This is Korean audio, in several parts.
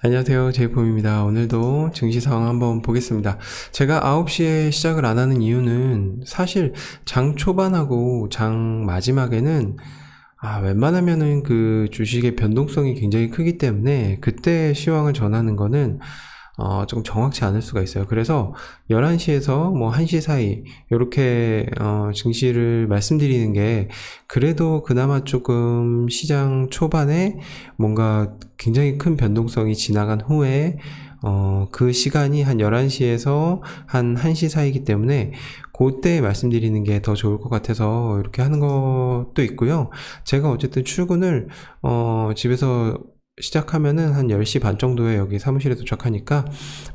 안녕하세요. 제이폼입니다. 오늘도 증시 상황 한번 보겠습니다. 제가 9시에 시작을 안 하는 이유는 사실 장 초반하고 장 마지막에는 아, 웬만하면은 그 주식의 변동성이 굉장히 크기 때문에 그때 시황을 전하는 거는 어, 좀 정확치 않을 수가 있어요. 그래서 11시에서 뭐 1시 사이, 요렇게, 어, 증시를 말씀드리는 게, 그래도 그나마 조금 시장 초반에 뭔가 굉장히 큰 변동성이 지나간 후에, 어, 그 시간이 한 11시에서 한 1시 사이기 때문에, 그때 말씀드리는 게 더 좋을 것 같아서 이렇게 하는 것도 있고요. 제가 어쨌든 출근을, 어, 집에서 시작하면은 한 10시 반 정도에 여기 사무실에 도착하니까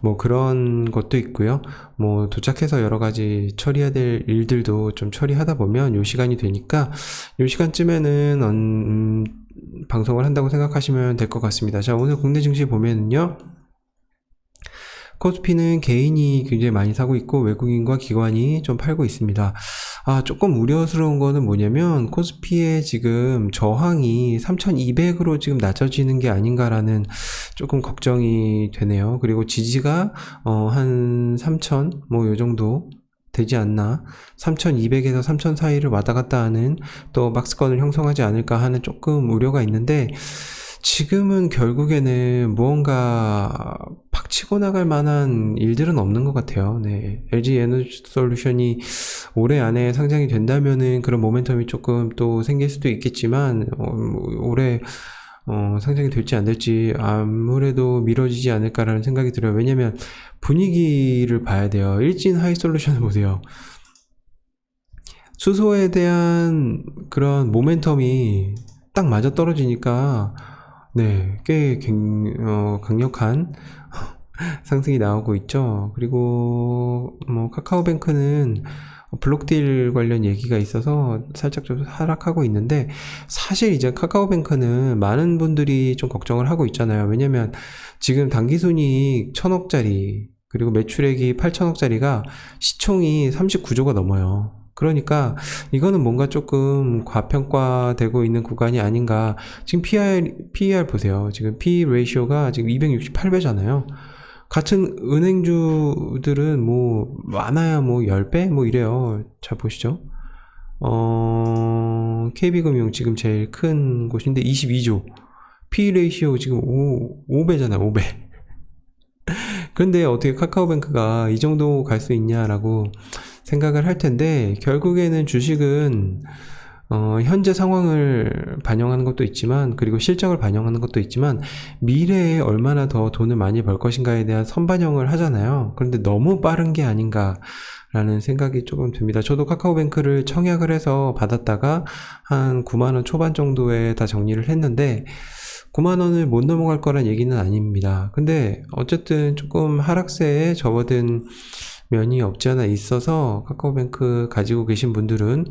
뭐 그런 것도 있고요. 뭐 도착해서 여러 가지 처리해야 될 일들도 좀 처리하다 보면 요 시간이 되니까 요 시간쯤에는 음, 방송을 한다고 생각하시면 될 것 같습니다. 자, 오늘 국내 증시 보면은요. 코스피는 개인이 굉장히 많이 사고 있고 외국인과 기관이 좀 팔고 있습니다. 아, 조금 우려스러운 거는 뭐냐면 코스피의 지금 저항이 3200으로 지금 낮춰지는 게 아닌가라는 조금 걱정이 되네요. 그리고 지지가 어, 한 3000, 뭐 요 정도 되지 않나 3200에서 3000 사이를 왔다 갔다 하는 또 박스권을 형성하지 않을까 하는 조금 우려가 있는데 지금은 결국에는 무언가 팍 치고 나갈 만한 일들은 없는 것 같아요. 네. LG 에너지 솔루션이 올해 안에 상장이 된다면은 그런 모멘텀이 조금 또 생길 수도 있겠지만, 어, 뭐 올해 어, 상장이 될지 안 될지 아무래도 미뤄지지 않을까라는 생각이 들어요. 왜냐면 분위기를 봐야 돼요. 일진 하이 솔루션을 보세요. 수소에 대한 그런 모멘텀이 딱 맞아 떨어지니까 네, 꽤 갱, 어, 강력한 상승이 나오고 있죠. 그리고 뭐 카카오뱅크는 블록딜 관련 얘기가 있어서 살짝 좀 하락하고 있는데 사실 이제 카카오뱅크는 많은 분들이 좀 걱정을 하고 있잖아요. 왜냐면 지금 당기순이익 천억짜리 그리고 매출액이 8천억짜리가 시총이 39조가 넘어요. 그러니까 이거는 뭔가 조금 과평가되고 있는 구간이 아닌가. 지금 PER, PER 보세요. 지금 P 레이쇼가 지금 268배잖아요. 같은 은행주들은 뭐 많아야 뭐 10배 뭐 이래요. 자 보시죠. 어, KB금융 지금 제일 큰 곳인데 22조. P 레이시오 지금 5, 5배잖아요. 5배. 그런데 어떻게 카카오뱅크가 이 정도 갈 수 있냐라고 생각을 할 텐데 결국에는 주식은 어, 현재 상황을 반영하는 것도 있지만 그리고 실적을 반영하는 것도 있지만 미래에 얼마나 더 돈을 많이 벌 것인가에 대한 선반영을 하잖아요. 그런데 너무 빠른 게 아닌가 라는 생각이 조금 듭니다. 저도 카카오뱅크를 청약을 해서 받았다가 한 9만원 초반 정도에 다 정리를 했는데 9만원을 못 넘어갈 거란 얘기는 아닙니다. 근데 어쨌든 조금 하락세에 접어든 면이 없지 않아 있어서 카카오뱅크 가지고 계신 분들은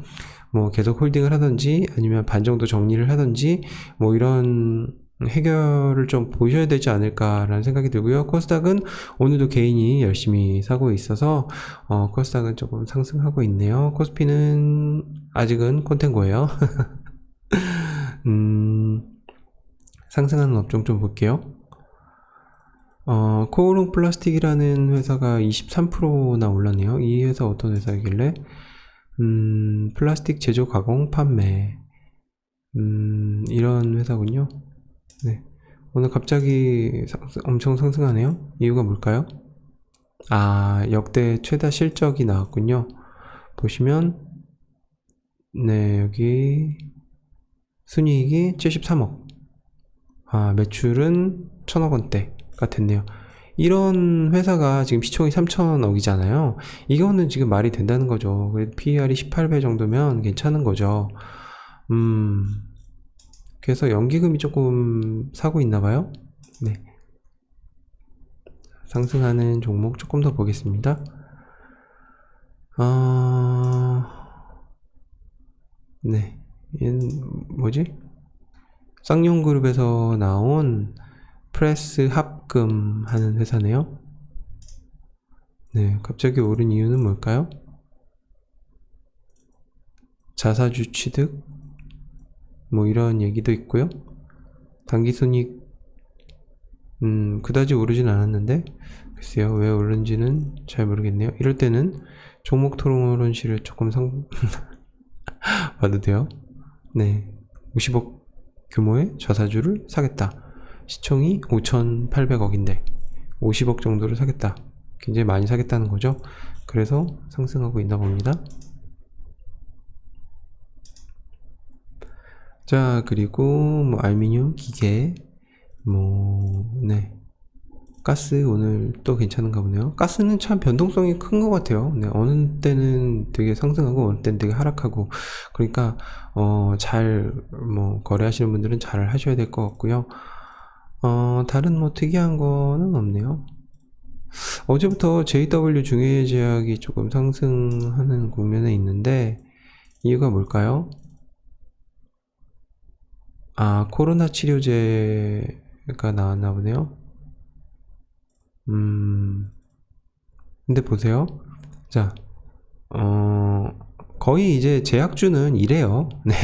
뭐 계속 홀딩을 하든지 아니면 반 정도 정리를 하든지 뭐 이런 해결을 좀 보셔야 되지 않을까라는 생각이 들고요. 코스닥은 오늘도 개인이 열심히 사고 있어서 어, 코스닥은 조금 상승하고 있네요. 코스피는 아직은 콘텐고예요. 음, 상승하는 업종 좀 볼게요. 어, 코오롱 플라스틱이라는 회사가 23%나 올랐네요. 이 회사 어떤 회사이길래? 음, 플라스틱 제조 가공 판매. 음, 이런 회사군요. 네. 오늘 갑자기 상, 엄청 상승하네요. 이유가 뭘까요? 아, 역대 최다 실적이 나왔군요. 보시면, 네, 여기, 순이익이 73억. 아, 매출은 1000억 원대 가 됐네요. 이런 회사가 지금 시총이 3천억이잖아요. 이거는 지금 말이 된다는 거죠. 그래도 PER이 18배 정도면 괜찮은 거죠. 음, 그래서 연기금이 조금 사고 있나 봐요. 네. 상승하는 종목 조금 더 보겠습니다. 아, 네. 얘는 뭐지? 쌍용그룹에서 나온 프레스 합 금 하는 회사네요. 네, 갑자기 오른 이유는 뭘까요? 자사주 취득? 뭐 이런 얘기도 있고요. 당기순이익 음, 그다지 오르진 않았는데, 글쎄요, 왜 오른지는 잘 모르겠네요. 이럴 때는 종목 토론실을 조금 상, 봐도 돼요. 네. 50억 규모의 자사주를 사겠다. 시총이 5,800억인데, 50억 정도를 사겠다. 굉장히 많이 사겠다는 거죠. 그래서 상승하고 있나 봅니다. 자, 그리고 뭐 알루미늄, 기계, 뭐, 네. 가스 오늘 또 괜찮은가 보네요. 가스는 참 변동성이 큰 것 같아요. 네, 어느 때는 되게 상승하고 어느 때는 되게 하락하고 그러니까 어, 잘 뭐 거래하시는 분들은 잘 하셔야 될 것 같고요. 어, 다른 뭐 특이한 거는 없네요. 어제부터 JW 중해 제약이 조금 상승하는 국면에 있는데 이유가 뭘까요? 아, 코로나 치료제가 나왔나 보네요. 음, 근데 보세요. 자, 어, 거의 이제 제약주는 이래요. 네.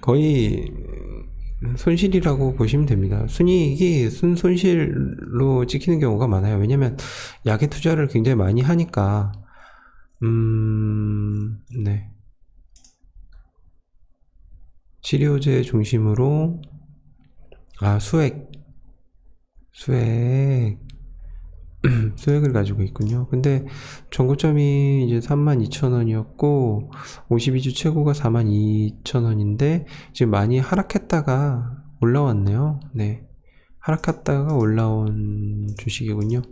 거의 손실이라고 보시면 됩니다. 순이익이 순 손실로 찍히는 경우가 많아요. 왜냐면 약에 투자를 굉장히 많이 하니까, 음, 네. 치료제 중심으로, 아, 수액, 수액, 수액을 가지고 있군요. 근데 전고점이 이제 32,000원이었고 52주 최고가 42,000원인데 지금 많이 하락했다가 올라왔네요. 네. 하락했다가 올라온 주식이군요.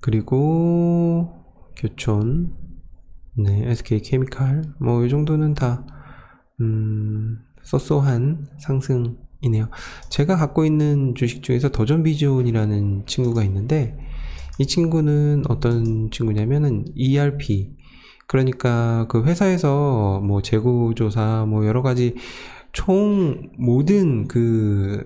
그리고 교촌 네, SK 케미칼 뭐 이 정도는 다 음, 쏘쏘한 상승 이네요. 제가 갖고 있는 주식 중에서 더존비존이라는 친구가 있는데 이 친구는 어떤 친구냐면은 ERP 그러니까 그 회사에서 뭐 재고조사 뭐 여러 가지 총 모든 그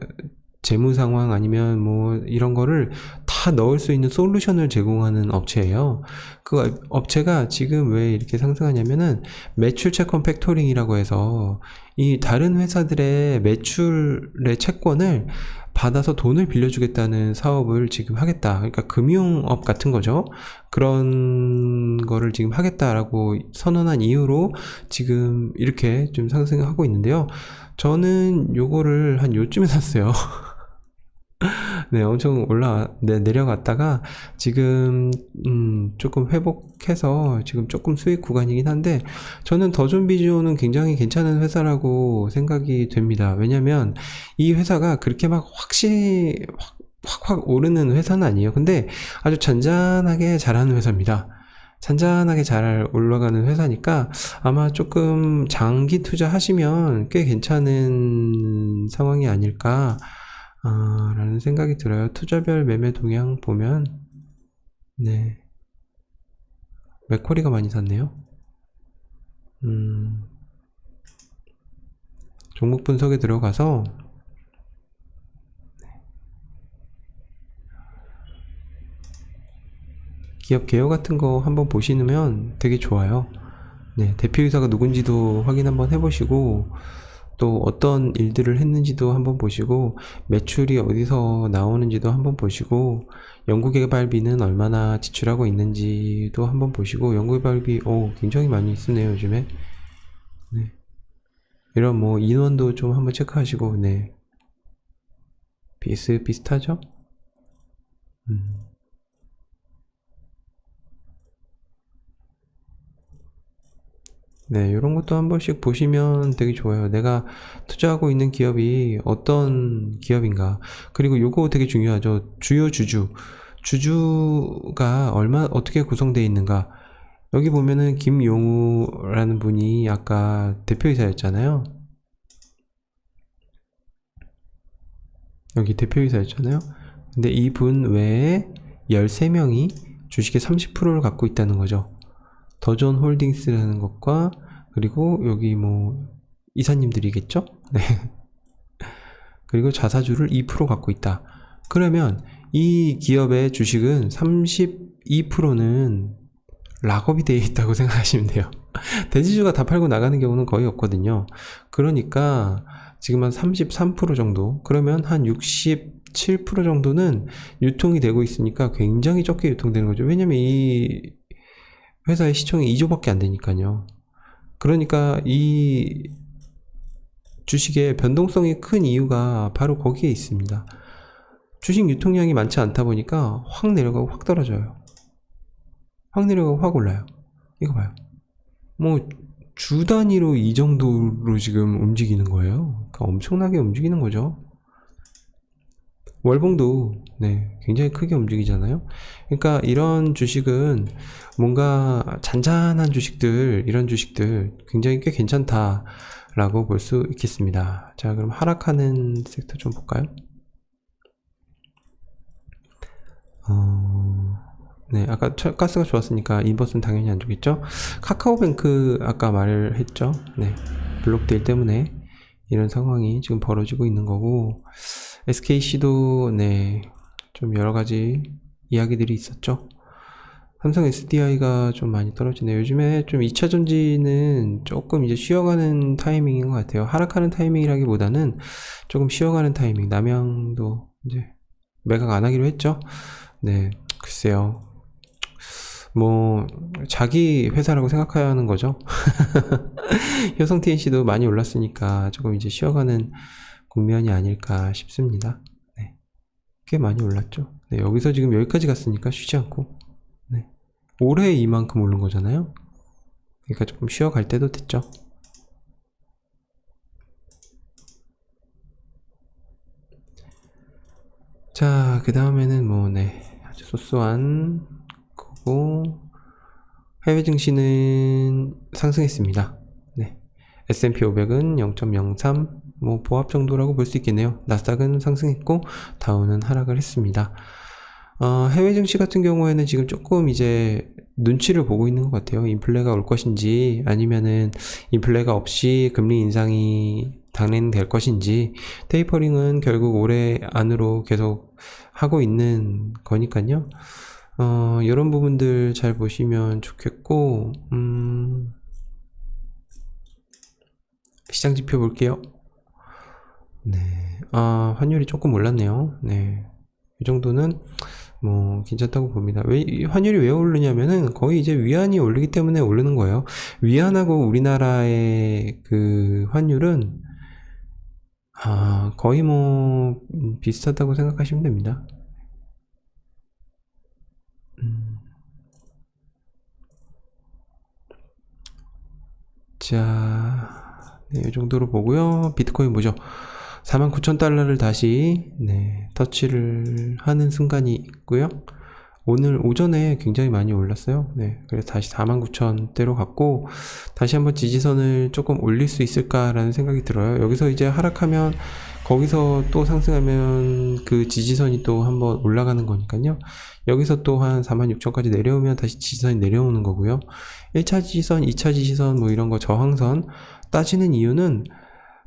재무 상황 아니면 뭐 이런 거를 다 넣을 수 있는 솔루션을 제공하는 업체예요. 그 업체가 지금 왜 이렇게 상승하냐면은 매출 채권 팩토링이라고 해서 이 다른 회사들의 매출의 채권을 받아서 돈을 빌려주겠다는 사업을 지금 하겠다. 그러니까 금융업 같은 거죠. 그런 거를 지금 하겠다라고 선언한 이후로 지금 이렇게 좀 상승하고 있는데요. 저는 요거를 한 요쯤에 샀어요. 네, 엄청 올라, 네, 내려갔다가 지금, 음, 조금 회복해서 지금 조금 수익 구간이긴 한데, 저는 더존비주오는 굉장히 괜찮은 회사라고 생각이 됩니다. 왜냐면 이 회사가 그렇게 막 확실히, 확, 확, 확 오르는 회사는 아니에요. 근데 아주 잔잔하게 잘하는 회사입니다. 잔잔하게 잘 올라가는 회사니까 아마 조금 장기 투자하시면 꽤 괜찮은 상황이 아닐까. 아, 라는 생각이 들어요. 투자별 매매 동향 보면, 네. 맥코리가 많이 샀네요. 음, 종목 분석에 들어가서, 기업 개요 같은 거 한번 보시면 되게 좋아요. 네, 대표이사가 누군지도 확인 한번 해보시고, 또 어떤 일들을 했는지도 한번 보시고 매출이 어디서 나오는지도 한번 보시고 연구개발비는 얼마나 지출하고 있는지도 한번 보시고 연구개발비 오 굉장히 많이 쓰네요 요즘에 네. 이런 뭐 인원도 좀 한번 체크하시고 네 비슷 비슷하죠 음. 네, 이런 것도 한 번씩 보시면 되게 좋아요. 내가 투자하고 있는 기업이 어떤 기업인가. 그리고 요거 되게 중요하죠. 주요 주주. 주주가 얼마, 어떻게 구성되어 있는가. 여기 보면은 김용우라는 분이 아까 대표이사였잖아요. 여기 대표이사였잖아요. 근데 이분 외에 13명이 주식의 30%를 갖고 있다는 거죠. 더존 홀딩스라는 것과 그리고 여기 뭐 이사님들이겠죠? 네. 그리고 자사주를 2% 갖고 있다. 그러면 이 기업의 주식은 32%는 락업이 되어 있다고 생각하시면 돼요. 대지주가 다 팔고 나가는 경우는 거의 없거든요. 그러니까 지금 한 33% 정도. 그러면 한 67% 정도는 유통이 되고 있으니까 굉장히 적게 유통되는 거죠. 왜냐면 이 회사의 시총이 2조밖에 안 되니까요. 그러니까 이 주식의 변동성이 큰 이유가 바로 거기에 있습니다. 주식 유통량이 많지 않다 보니까 확 내려가고 확 떨어져요. 확 내려가고 확 올라요. 이거 봐요. 뭐 주 단위로 이 정도로 지금 움직이는 거예요. 그러니까 엄청나게 움직이는 거죠. 월봉도 네, 굉장히 크게 움직이잖아요. 그러니까 이런 주식은 뭔가 잔잔한 주식들, 이런 주식들 굉장히 꽤 괜찮다라고 볼 수 있겠습니다. 자, 그럼 하락하는 섹터 좀 볼까요? 어, 네, 아까 철- 가스가 좋았으니까 인버스는 당연히 안 좋겠죠? 카카오뱅크 아까 말을 했죠? 네, 블록데일 때문에 이런 상황이 지금 벌어지고 있는 거고, SKC도 네, 좀 여러 가지 이야기들이 있었죠. 삼성 SDI가 좀 많이 떨어지네요. 요즘에 좀 2차 전지는 조금 이제 쉬어가는 타이밍인 것 같아요. 하락하는 타이밍이라기보다는 조금 쉬어가는 타이밍. 남양도 이제 매각 안 하기로 했죠. 네, 글쎄요. 뭐 자기 회사라고 생각하는 거죠. 효성 TNC도 많이 올랐으니까 조금 이제 쉬어가는 국면이 아닐까 싶습니다. 네, 꽤 많이 올랐죠. 네, 여기서 지금 여기까지 갔으니까 쉬지 않고 네, 올해 이만큼 오른 거잖아요. 그러니까 조금 쉬어갈 때도 됐죠. 자, 그 다음에는 뭐, 네, 아주 소소한 거고, 해외 증시는 상승했습니다. 네. S&P 500은 0.03, 뭐, 보합 정도라고 볼 수 있겠네요. 나스닥은 상승했고, 다우는 하락을 했습니다. 어, 해외 증시 같은 경우에는 지금 조금 이제 눈치를 보고 있는 것 같아요. 인플레가 올 것인지, 아니면은 인플레가 없이 금리 인상이 단행될 것인지, 테이퍼링은 결국 올해 안으로 계속 하고 있는 거니까요. 어, 이런 부분들 잘 보시면 좋겠고, 음, 시장 지표 볼게요. 네. 아, 환율이 조금 올랐네요. 네. 이 정도는 뭐 괜찮다고 봅니다. 왜, 이 환율이 왜 오르냐면은 거의 이제 위안이 오르기 때문에 오르는 거예요. 위안하고 우리나라의 그 환율은 아, 거의 뭐 음, 비슷하다고 생각하시면 됩니다. 음. 자, 네, 이 정도로 보고요. 비트코인 보죠. 49,000달러를 다시 네, 터치를 하는 순간이 있고요. 오늘 오전에 굉장히 많이 올랐어요. 네, 그래서 다시 49,000대로 갔고 다시 한번 지지선을 조금 올릴 수 있을까라는 생각이 들어요. 여기서 이제 하락하면 거기서 또 상승하면 그 지지선이 또 한번 올라가는 거니까요. 여기서 또 한 46,000까지 내려오면 다시 지지선이 내려오는 거고요. 1차 지지선, 2차 지지선 뭐 이런 거 저항선 따지는 이유는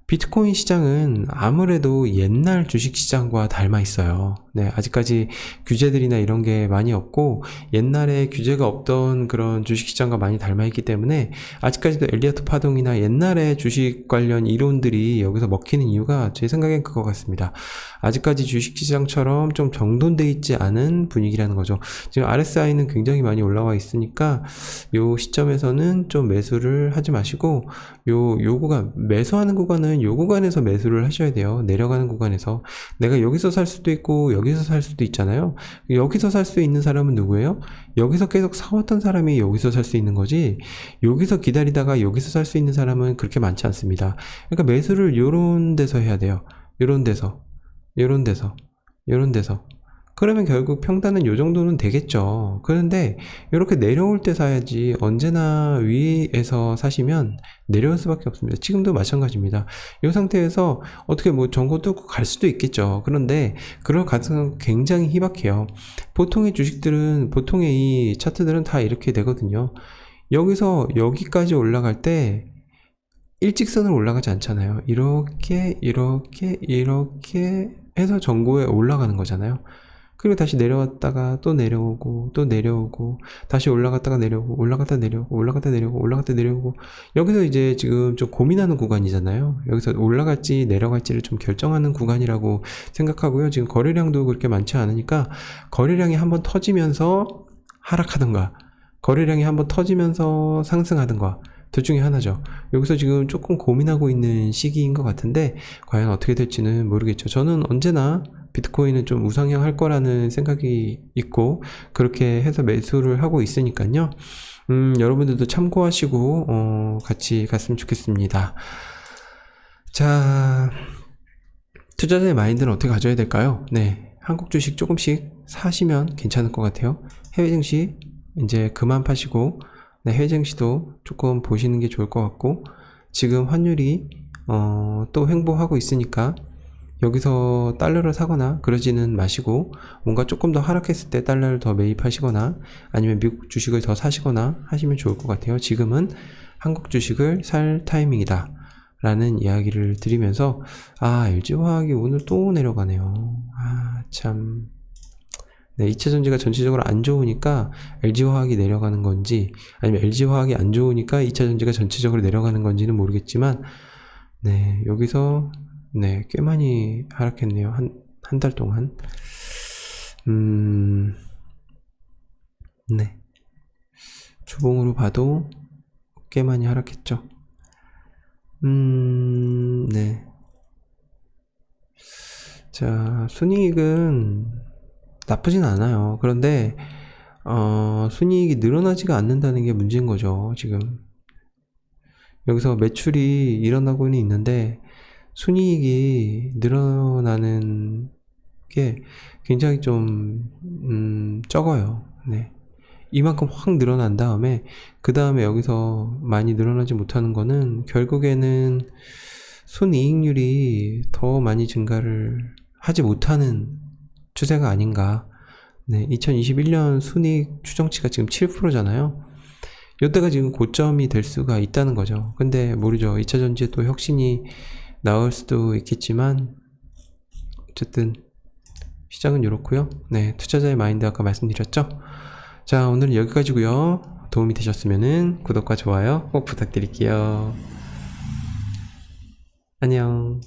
비트코인 시장은 아무래도 옛날 주식 시장과 닮아 있어요. 네, 아직까지 규제들이나 이런 게 많이 없고 옛날에 규제가 없던 그런 주식 시장과 많이 닮아 있기 때문에 아직까지도 엘리어트 파동이나 옛날의 주식 관련 이론들이 여기서 먹히는 이유가 제 생각엔 그거 같습니다. 아직까지 주식 시장처럼 좀 정돈돼 있지 않은 분위기라는 거죠. 지금 RSI는 굉장히 많이 올라와 있으니까 요 시점에서는 좀 매수를 하지 마시고 요, 요 구간, 매수하는 구간은 요 구간에서 매수를 하셔야 돼요. 내려가는 구간에서. 내가 여기서 살 수도 있고, 여기서 살 수도 있잖아요. 여기서 살 수 있는 사람은 누구예요? 여기서 계속 사왔던 사람이 여기서 살 수 있는 거지, 여기서 기다리다가 여기서 살 수 있는 사람은 그렇게 많지 않습니다. 그러니까 매수를 요런 데서 해야 돼요. 요런 데서. 요런 데서. 요런 데서. 그러면 결국 평단은 요 정도는 되겠죠. 그런데 이렇게 내려올 때 사야지 언제나 위에서 사시면 내려올 수밖에 없습니다. 지금도 마찬가지입니다. 이 상태에서 어떻게 뭐 전고 뚫고 갈 수도 있겠죠. 그런데 그럴 가능성은 굉장히 희박해요. 보통의 주식들은 보통의 이 차트들은 다 이렇게 되거든요. 여기서 여기까지 올라갈 때 일직선으로 올라가지 않잖아요. 이렇게 이렇게 이렇게 해서 전고에 올라가는 거잖아요. 그리고 다시 내려왔다가 또 내려오고 또 내려오고 다시 올라갔다가 내려오고 올라갔다 내려오고 올라갔다 내려오고 올라갔다 내려오고 여기서 이제 지금 좀 고민하는 구간이잖아요. 여기서 올라갈지 내려갈지를 좀 결정하는 구간이라고 생각하고요. 지금 거래량도 그렇게 많지 않으니까 거래량이 한번 터지면서 하락하든가 거래량이 한번 터지면서 상승하든가 둘 중에 하나죠. 여기서 지금 조금 고민하고 있는 시기인 것 같은데 과연 어떻게 될지는 모르겠죠. 저는 언제나 비트코인은 좀 우상향 할 거라는 생각이 있고 그렇게 해서 매수를 하고 있으니까요. 음, 여러분들도 참고하시고 어, 같이 갔으면 좋겠습니다. 자, 투자자의 마인드는 어떻게 가져야 될까요? 네, 한국 주식 조금씩 사시면 괜찮을 것 같아요. 해외 증시 이제 그만 파시고 네, 해외 증시도 조금 보시는 게 좋을 것 같고 지금 환율이 어, 또 횡보하고 있으니까 여기서 달러를 사거나 그러지는 마시고 뭔가 조금 더 하락했을 때 달러를 더 매입하시거나 아니면 미국 주식을 더 사시거나 하시면 좋을 것 같아요. 지금은 한국 주식을 살 타이밍이다. 라는 이야기를 드리면서 아 LG화학이 오늘 또 내려가네요. 아 참. 네, 2차 전지가 전체적으로 안 좋으니까 LG화학이 내려가는 건지 아니면 LG화학이 안 좋으니까 2차 전지가 전체적으로 내려가는 건지는 모르겠지만 네, 여기서 네, 꽤 많이 하락했네요. 한, 한 달 동안. 음, 네. 주봉으로 봐도 꽤 많이 하락했죠. 음, 네. 자, 순이익은 나쁘진 않아요. 그런데, 어, 순이익이 늘어나지가 않는다는 게 문제인 거죠, 지금. 여기서 매출이 일어나고는 있는데, 순이익이 늘어나는 게 굉장히 좀, 음, 적어요. 네. 이만큼 확 늘어난 다음에, 그 다음에 여기서 많이 늘어나지 못하는 거는 결국에는 순이익률이 더 많이 증가를 하지 못하는 추세가 아닌가. 네. 2021년 순이익 추정치가 지금 7%잖아요. 이때가 지금 고점이 될 수가 있다는 거죠. 근데 모르죠. 2차 전지에 또 혁신이 나올 수도 있겠지만 어쨌든 시장은 이렇고요. 네, 투자자의 마인드 아까 말씀드렸죠. 자, 오늘은 여기까지고요. 도움이 되셨으면 구독과 좋아요 꼭 부탁드릴게요. 안녕.